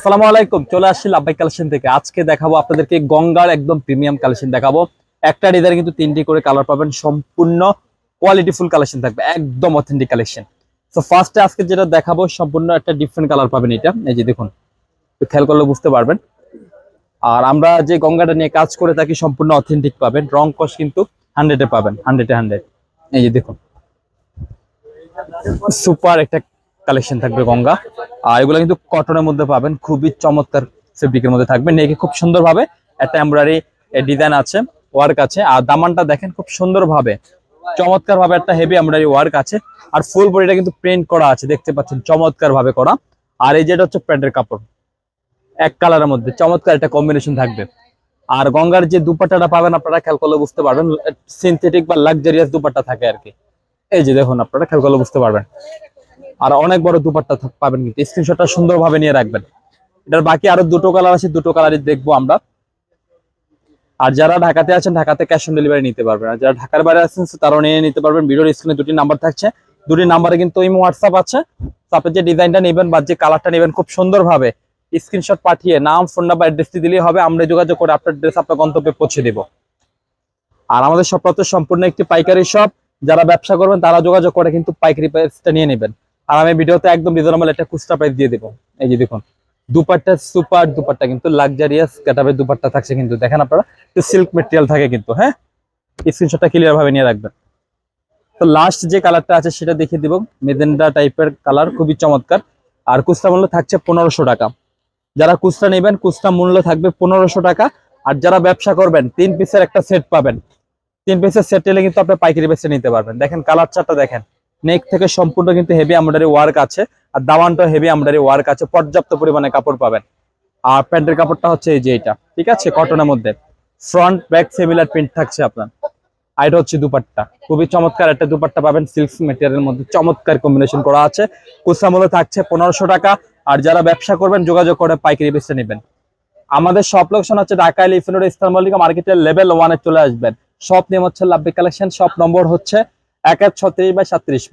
আসসালামু আলাইকুম, চলে আসছি লাভবাই কালেকশন থেকে। আজকে দেখাবো আপনাদেরকে গঙ্গার একদম প্রিমিয়াম কালেকশন দেখাবো। একটা ডিজাইনে কিন্তু তিনটি করে কালার পাবেন, সম্পূর্ণ কোয়ালিটি ফুল কালেকশন থাকবে, একদম অথেন্টিক কালেকশন। তো ফার্স্টে আজকে যেটা দেখাবো, সম্পূর্ণ একটা ডিফারেন্ট কালার পাবেন এটা। এই যে দেখুন খেয়াল করলে বুঝতে পারবেন। আর আমরা যে গঙ্গাটা নিয়ে কাজ করে থাকি, সম্পূর্ণ অথেন্টিক পাবেন। রং কস কিন্তু হান্ড্রেডে পাবেন হান্ড্রেডে হান্ড্রেড এই যে দেখুন সুপার একটা কালেকশন থাকবে গঙ্গা। আর এগুলো কিন্তু কটনের মধ্যে পাবেন, খুবই চমৎকার ফেব্রিকের মধ্যে থাকবে। নেকে খুব সুন্দরভাবে একটা এমব্রয়ডারি ডিজাইন আছে ওয়ার্ক আছে। আর দামানটা দেখেন খুব সুন্দরভাবে চমৎকার ভাবে একটা হেভি এমব্রয়ডারি ওয়ার্ক আছে। আর ফুল বডিটা কিন্তু প্রিন্ট করা আছে, দেখতে পাচ্ছেন চমৎকার ভাবে করা। আর এই যেটা হচ্ছে প্যান্টের কাপড়, এক কালারের মধ্যে, চমৎকার একটা কম্বিনেশন থাকবে। আর গঙ্গার যে দুপাট্টাটা পাবেন, আপনারা খেয়াল করলে বুঝতে পারবেন সিনথেটিক বা লাক্সারিয়াস দুপাট্টা থাকে আর কি। এই যে দেখুন, আপনারা খেয়াল করলে বুঝতে পারবেন। আর অনেক বড় দুপাট্টা পাবেন কিন্তু। স্ক্রিনশটটা সুন্দরভাবে নিয়ে রাখবেন। এটার বাকি আরও দুটো কালার আছে, দুটো কালারই দেখব আমরা। আর যারা ঢাকাতে আছেন, ঢাকাতে ক্যাশ অন ডেলিভারি নিতে পারবেন। আর যারা ঢাকার বাইরে আছেন, তারাও নিয়ে নিতে পারবেন। ভিডিওর স্ক্রিনে দুটি নাম্বার থাকছে। দুটি নাম্বারে কিন্তু ইমো হোয়াটসঅ্যাপ আছে। আপনি যে ডিজাইনটা নেবেন বা যে কালারটা নেবেন খুব সুন্দরভাবে স্ক্রিনশট পাঠিয়ে নাম ফোন নাম্বার অ্যাড্রেসটি দিলেই হবে। আমরা যোগাযোগ করে আপনার ড্রেস আপনার গন্তব্যে পৌঁছে দিব। আর আমাদের সব তো সম্পূর্ণ একটি পাইকারি শপ যারা ব্যবসা করবেন, তারা যোগাযোগ করে কিন্তু পাইকারি প্রাইসটা নিয়ে নেবেন। আর আমি ভিডিওতে একদম রিজনেবল একটা খুচরা প্রাইস দিয়ে দেবো। এই যে দেখুন, দুপাট্টা সুপার দুপাট্টা কিন্তু লাক্সারিয়াস ক্যাটাবের দুপাট্টা থাকছে কিন্তু। দেখেন আপনারা, একটু সিল্ক মেটেরিয়াল থাকে কিন্তু হ্যাঁ? স্ক্রিনশটটা ক্লিয়ার ভাবে নিয়ে রাখবেন। তো লাস্ট যে কালারটা আছে সেটা দেখিয়ে দিব। মেজেন্ডা টাইপের কালার খুবই চমৎকার। আর খুচরা মূল্য থাকছে পনেরোশো টাকা। যারা খুচরা নেবেন, খুচরা মূল্য থাকবে পনেরোশো টাকা। আর যারা ব্যবসা করবেন, তিন পিসের একটা সেট পাবেন। তিন পিসের সেট নিলে কিন্তু আপনি পাইকারি বেচে নিতে পারবেন। দেখেন কালার চারটা দেখেন। নেক থেকে সম্পূর্ণ কিন্তু হেভি এমব্রয়ডারি ওয়ার্ক আছে। আর দামানটা হেভি এমব্রয়ডারি ওয়ার্ক আছে। পর্যাপ্ত পরিমাণে কাপড় পাবেন। আর প্যান্টের কাপড়টা হচ্ছে এই যে এটা। ঠিক আছে? কটনের মধ্যে। ফ্রন্ট ব্যাক সিমিলার প্রিন্ট থাকছে আপনার। আর এটা হচ্ছে দুপাট্টা। খুবই চমৎকার একটা দুপাট্টা পাবেন সিল্ক মেটেরিয়ালের মধ্যে। চমৎকার কম্বিনেশন করা আছে। খুচরা মূল্য থাকছে পনেরোশো টাকা। আর যারা ব্যবসা করবেন, যোগাযোগ করে পাইকারি বেচে নেবেন। আমাদের সব লোকেশন হচ্ছে ঢাকা ইস্তান মল্লিকা মার্কেটের লেভেল ওয়ানে চলে আসবেন। সব নেম হচ্ছে লাভবিক কালেকশন সব নম্বর হচ্ছে এক এক ছত্রিশ বাই সাত্রিশ